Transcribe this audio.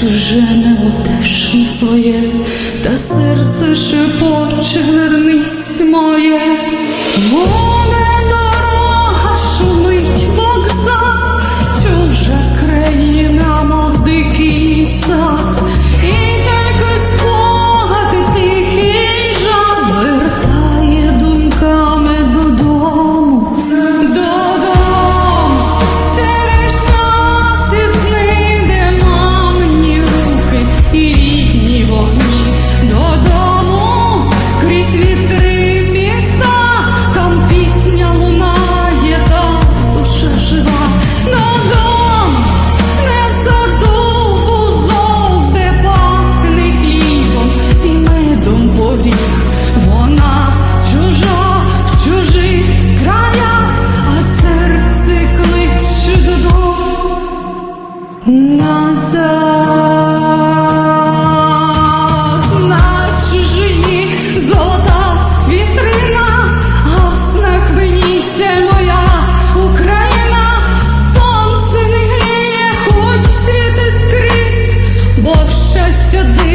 чуже не теж не своє, та серце шепоче вернись. Назад. На чужині золота вітрина, а в э, моя Україна, сонце не гріє, хоч світи скрізь, бо щастя.